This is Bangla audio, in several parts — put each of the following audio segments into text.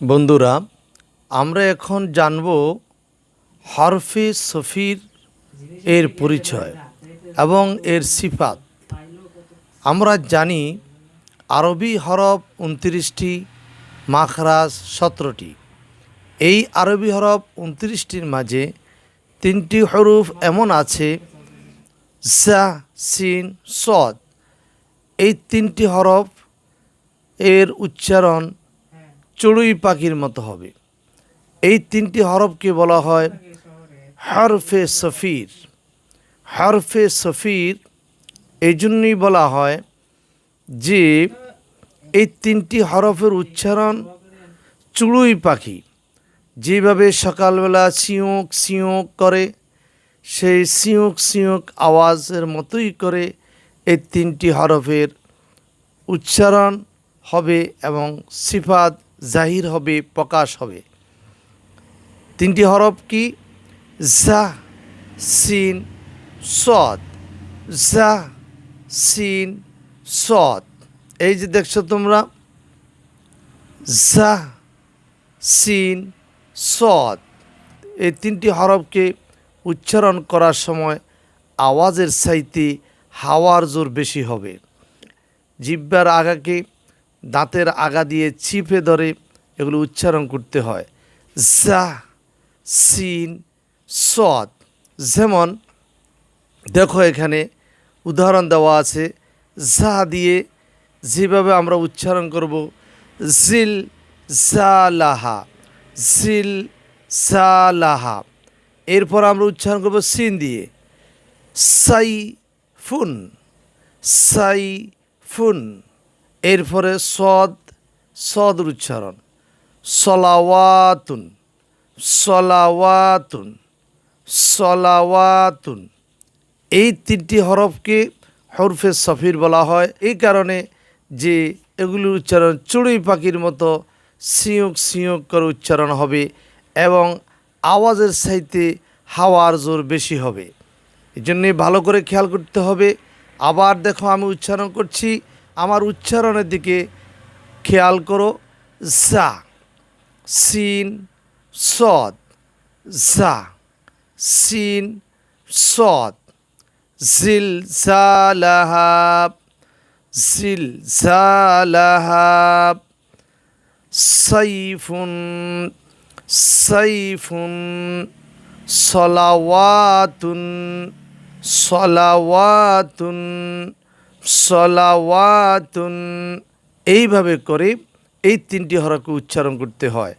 বন্ধুরা, আমরা এখন জানব হরফে সফির এর পরিচয় এবং এর সিফাত। আমরা জানি আরবি হরফ উনত্রিশটি, মাখরাজ সতেরোটি। এই আরবি হরফ উনত্রিশটির মাঝে তিনটি হরফ এমন আছে জা সিন, সদ। এই তিনটি হরফ এর উচ্চারণ চড়ুই পাখির মতো হবে। এই তিনটি হরফকে বলা হয় হরফে সফির। হরফে সফির এই জন্যই বলা হয় যে এই তিনটি হরফের উচ্চারণ চড়ুই পাখি। যেভাবে সকালবেলা সিঁয়ক সিঁয়ক করে, সেই সিঁয়ক সিঁয়ক আওয়াজের মতোই করে এই তিনটি হরফের উচ্চারণ হবে এবং সিফাত জাহির হবে, প্রকাশ হবে। তিনটি হরফ কি? জা, সিন, সদ। জা, সিন, সদ। এই যে দেখছ তোমরা, জা, সিন, সদ। এই তিনটি হরফকে উচ্চারণ করার সময় আওয়াজের সাইতে হাওয়ার জোর বেশি হবে। জিব্বার আগাকে দাঁতের আগা দিয়ে চিপে ধরে এগুলো উচ্চারণ করতে হয়। জা, সিন, সদ। যেমন, দেখো এখানে উদাহরণ দেওয়া আছে, জা দিয়ে যেভাবে আমরা উচ্চারণ করব, জিল জালাহা জিল জালাহা। এরপর আমরা উচ্চারণ করব সিন দিয়ে। সাই ফুন সাই ফুন এরপরে সদ সদ উচ্চারণ। সলাওয়াতুন সলাওয়াতুন সলাওয়াতুন। এই তিনটি হরফকে হরফে সফির বলা হয়। এই কারণে যে এগুলির উচ্চারণ চড়ুই পাখির মতো সিঁয়ক সিঁয়ক করে উচ্চারণ হবে এবং আওয়াজের সাইতে হাওয়ার জোর বেশি হবে। এই জন্যে ভালো করে খেয়াল করতে হবে। আবার দেখো আমি উচ্চারণ করছি। আমার উচ্চারণের দিকে খেয়াল করো, জা, সিন, সদ, জা, সিন, সদ জিল জালাহাব জিল জালাহাব সাইফুন সাইফুন, সলাওয়াতুন সলাওয়াতুন। সলাওয়াতুন। এইভাবে করে এই তিনটি হরফকে উচ্চারণ করতে হয়।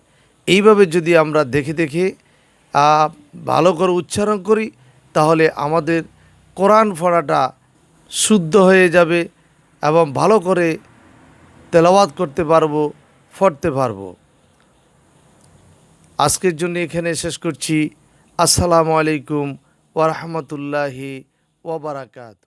এইভাবে যদি আমরা দেখে দেখে ভালো করে উচ্চারণ করি, তাহলে আমাদের কোরআন পড়াটা শুদ্ধ হয়ে যাবে এবং ভালো করে তেলাওয়াত করতে পারব, পড়তে পারব। আজকের জন্য এখানে শেষ করছি। আসসালামু আলাইকুম ওরহমতুল্লাহি ওবরাকাত